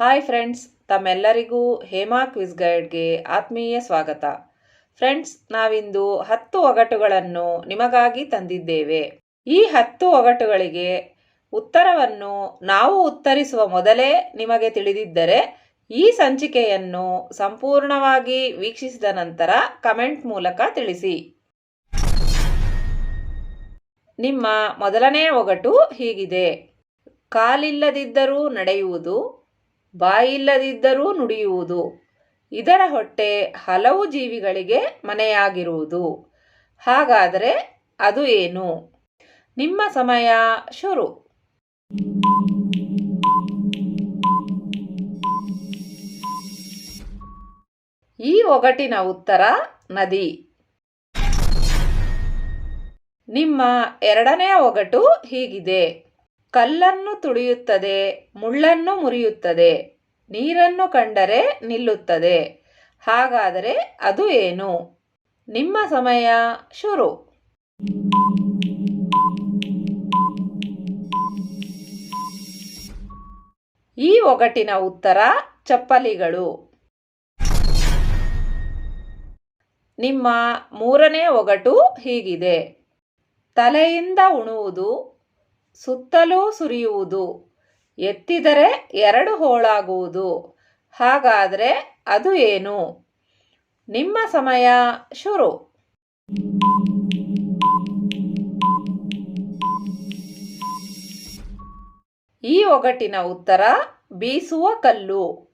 Hi friends ತಮ್ಮೆಲ್ಲರಿಗೂ Hema quiz ಗೈಡ್ಗೆ ಆತ್ಮೀಯ ಸ್ವಾಗತ. ಫ್ರೆಂಡ್ಸ್ ನಾವಿಂದು ಹತ್ತು ಒಗಟುಗಳನ್ನು ನಿಮಗಾಗಿ ತಂದಿದ್ದೇವೆ. ಈ ಹತ್ತು ಒಗಟುಗಳಿಗೆ ಉತ್ತರವನ್ನು ನಾವು ಉತ್ತರಿಸುವ ಮೊದಲೇ ನಿಮಗೆ ತಿಳಿದಿದ್ದರೆ ಈ ಸಂಚಿಕೆಯನ್ನು ಸಂಪೂರ್ಣವಾಗಿ ವೀಕ್ಷಿಸಿದ ನಂತರ ಕಮೆಂಟ್ ಮೂಲಕ ತಿಳಿಸಿ. ನಿಮ್ಮ ಮೊದಲನೇ ಒಗಟು ಹೀಗಿದೆ. ಕಾಲಿಲ್ಲದಿದ್ದರೂ ನಡೆಯುವುದು ಬಾಯಿಲ್ಲದಿದ್ದರೂ ನುಡಿಯುವುದು. ಇದರ ಹೊಟ್ಟೆ ಹಲವು ಜೀವಿಗಳಿಗೆ ಮನೆಯಾಗಿರುವುದು. ಹಾಗಾದರೆ ಅದು ಏನು? ನಿಮ್ಮ ಸಮಯ ಶುರು. ಈ ಒಗಟಿನ ಉತ್ತರ ನದಿ. ನಿಮ್ಮ ಎರಡನೆಯ ಒಗಟು ಹೀಗಿದೆ. ಕಲ್ಲನ್ನು ತುಳಿಯುತ್ತದೆ, ಮುಳ್ಳನ್ನು ಮುರಿಯುತ್ತದೆ, ನೀರನ್ನು ಕಂಡರೆ ನಿಲ್ಲುತ್ತದೆ. ಹಾಗಾದರೆ ಅದು ಏನು? ನಿಮ್ಮ ಸಮಯ ಶುರು. ಈ ಒಗಟಿನ ಉತ್ತರ ಚಪ್ಪಲಿಗಳು. ನಿಮ್ಮ ಮೂರನೇ ಒಗಟು ಹೀಗಿದೆ. ತಲೆಯಿಂದ ಉಣುವುದು ಸುತ್ತಲೂ ಸುರಿಯುವುದು. ಎತ್ತಿದರೆ ಎರಡು ಹೋಳಾಗುವುದು. ಹಾಗಾದರೆ ಅದು ಏನು? ನಿಮ್ಮ ಸಮಯ ಶುರು. ಈ ಒಗಟಿನ ಉತ್ತರ, ಬೀಸುವ ಕಲ್ಲು.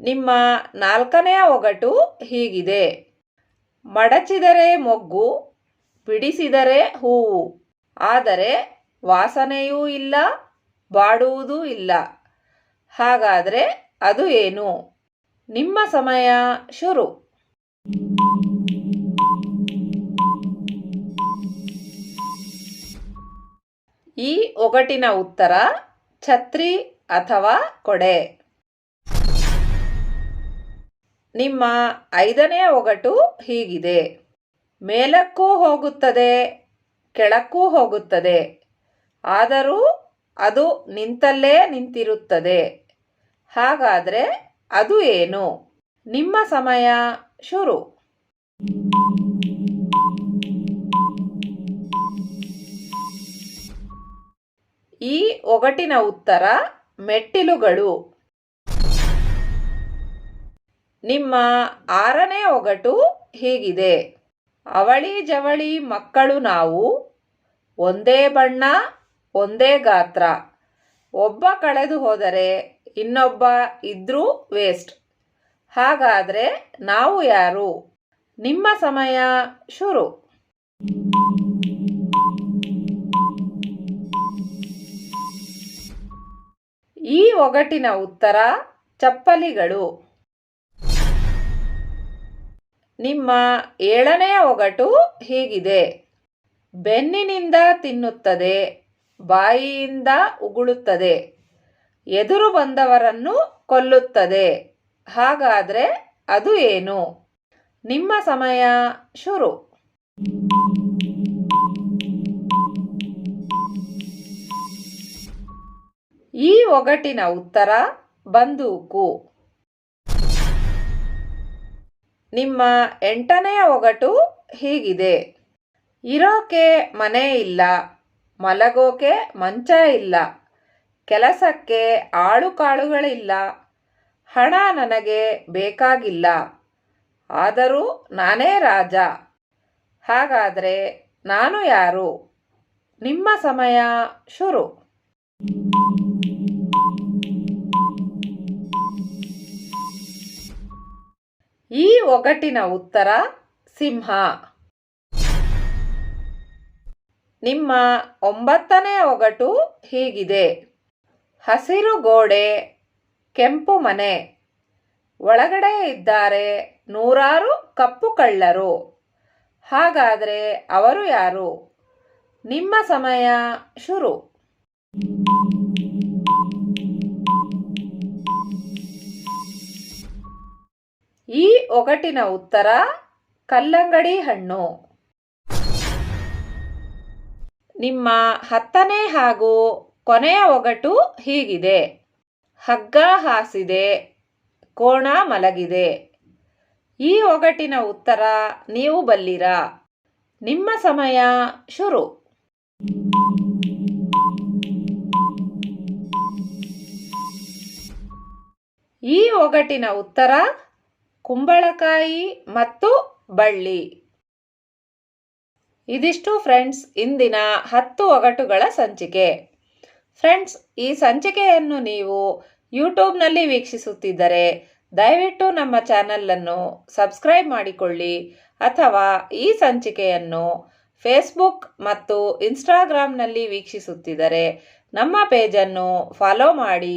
ನಿಮ್ಮ ನಾಲ್ಕನೆಯ ಒಗಟು ಹೀಗಿದೆ. ಮಡಚಿದರೆ ಮೊಗ್ಗು ಬಿಡಿಸಿದರೆ ಹೂವು, ಆದರೆ ವಾಸನೆಯೂ ಇಲ್ಲ, ಬಾಡುವುದೂ ಇಲ್ಲ. ಹಾಗಾದರೆ ಅದು ಏನು? ನಿಮ್ಮ ಸಮಯ ಶುರು. ಈ ಒಗಟಿನ ಉತ್ತರ ಛತ್ರಿ ಅಥವಾ ಕೊಡೆ. ನಿಮ್ಮ ಐದನೆಯ ಒಗಟು ಹೀಗಿದೆ. ಮೇಲಕ್ಕೂ ಹೋಗುತ್ತದೆ, ಕೆಳಕ್ಕೂ ಹೋಗುತ್ತದೆ. ಆದರೂ ಅದು ನಿಂತಲ್ಲೇ ನಿಂತಿರುತ್ತದೆ. ಹಾಗಾದರೆ ಅದು ಏನು? ನಿಮ್ಮ ಸಮಯ ಶುರು. ಈ ಒಗಟಿನ ಉತ್ತರ ಮೆಟ್ಟಿಲುಗಳು. ನಿಮ್ಮ ಆರನೇ ಒಗಟು ಹೀಗಿದೆ. ಅವಳಿ ಜವಳಿ ಮಕ್ಕಳು ನಾವು ಒಂದೇ ಬಣ್ಣ, ಒಂದೇ ಗಾತ್ರ. ಒಬ್ಬ ಕಳೆದು ಹೋದರೆ ಇನ್ನೊಬ್ಬ ಇದ್ರೂ ವೇಸ್ಟ್. ಹಾಗಾದರೆ ನಾವು ಯಾರು? ನಿಮ್ಮ ಸಮಯ ಶುರು. ಈ ಒಗಟಿನ ಉತ್ತರ ಚಪ್ಪಲಿಗಳು. ನಿಮ್ಮ ಏಳನೆಯ ಒಗಟು ಹೀಗಿದೆ. ಬೆನ್ನಿನಿಂದ ತಿನ್ನುತ್ತದೆ, ಬಾಯಿಯಿಂದ ಉಗುಳುತ್ತದೆ, ಎದುರು ಬಂದವರನ್ನು ಕೊಲ್ಲುತ್ತದೆ. ಹಾಗಾದರೆ ಅದು ಏನು? ನಿಮ್ಮ ಸಮಯ ಶುರು. ಈ ಒಗಟಿನ ಉತ್ತರ ಬಂದೂಕು. ನಿಮ್ಮ ಎಂಟನೆಯ ಒಗಟು ಹೀಗಿದೆ. ಇರೋಕೆ ಮನೆ ಇಲ್ಲ, ಮಲಗೋಕೆ ಮಂಚ ಇಲ್ಲ, ಕೆಲಸಕ್ಕೆ ಆಳು ಕಾಳುಗಳಿಲ್ಲ, ಹಣ ನನಗೆ ಬೇಕಾಗಿಲ್ಲ, ಆದರೂ ನಾನೇ ರಾಜ. ಹಾಗಾದರೆ ನಾನು ಯಾರು? ನಿಮ್ಮ ಸಮಯ ಶುರು. ಈ ಒಗಟಿನ ಉತ್ತರ ಸಿಂಹ. ನಿಮ್ಮ ಒಂಬತ್ತನೇ ಒಗಟು ಹೀಗಿದೆ. ಹಸಿರು ಗೋಡೆ, ಕೆಂಪು ಮನೆ. ಒಳಗಡೆ ಇದ್ದಾರೆ ನೂರಾರು ಕಪ್ಪು ಕಳ್ಳರು. ಹಾಗಾದರೆ ಅವರು ಯಾರು? ನಿಮ್ಮ ಸಮಯ ಶುರು. ಒಗಟಿನ ಉತ್ತರ, ಕಲ್ಲಂಗಡಿ ಹಣ್ಣು. ನಿಮ್ಮ ಹತ್ತನೇ ಹಾಗೂ ಕೊನೆಯ ಒಗಟು ಹೀಗಿದೆ. ಹಗ್ಗ ಹಾಸಿದೆ, ಕೋಣ ಮಲಗಿದೆ. ಈ ಒಗಟಿನ ಉತ್ತರ ನೀವು ಬಲ್ಲಿರಾ? ನಿಮ್ಮ ಸಮಯ ಶುರು. ಈ ಒಗಟಿನ ಉತ್ತರ ಕುಂಬಳಕಾಯಿ ಮತ್ತು ಬಳ್ಳಿ. ಇದಿಷ್ಟು ಫ್ರೆಂಡ್ಸ್ ಇಂದಿನ ಹತ್ತು ಒಗಟುಗಳ ಸಂಚಿಕೆ. ಫ್ರೆಂಡ್ಸ್, ಈ ಸಂಚಿಕೆಯನ್ನು ನೀವು ಯೂಟ್ಯೂಬ್ನಲ್ಲಿ ವೀಕ್ಷಿಸುತ್ತಿದ್ದರೆ ದಯವಿಟ್ಟು ನಮ್ಮ ಚಾನಲನ್ನು ಸಬ್ಸ್ಕ್ರೈಬ್ ಮಾಡಿಕೊಳ್ಳಿ ಅಥವಾ ಈ ಸಂಚಿಕೆಯನ್ನು ಫೇಸ್ಬುಕ್ ಮತ್ತು ಇನ್ಸ್ಟಾಗ್ರಾಮ್ನಲ್ಲಿ ವೀಕ್ಷಿಸುತ್ತಿದ್ದರೆ ನಮ್ಮ ಪೇಜನ್ನು ಫಾಲೋ ಮಾಡಿ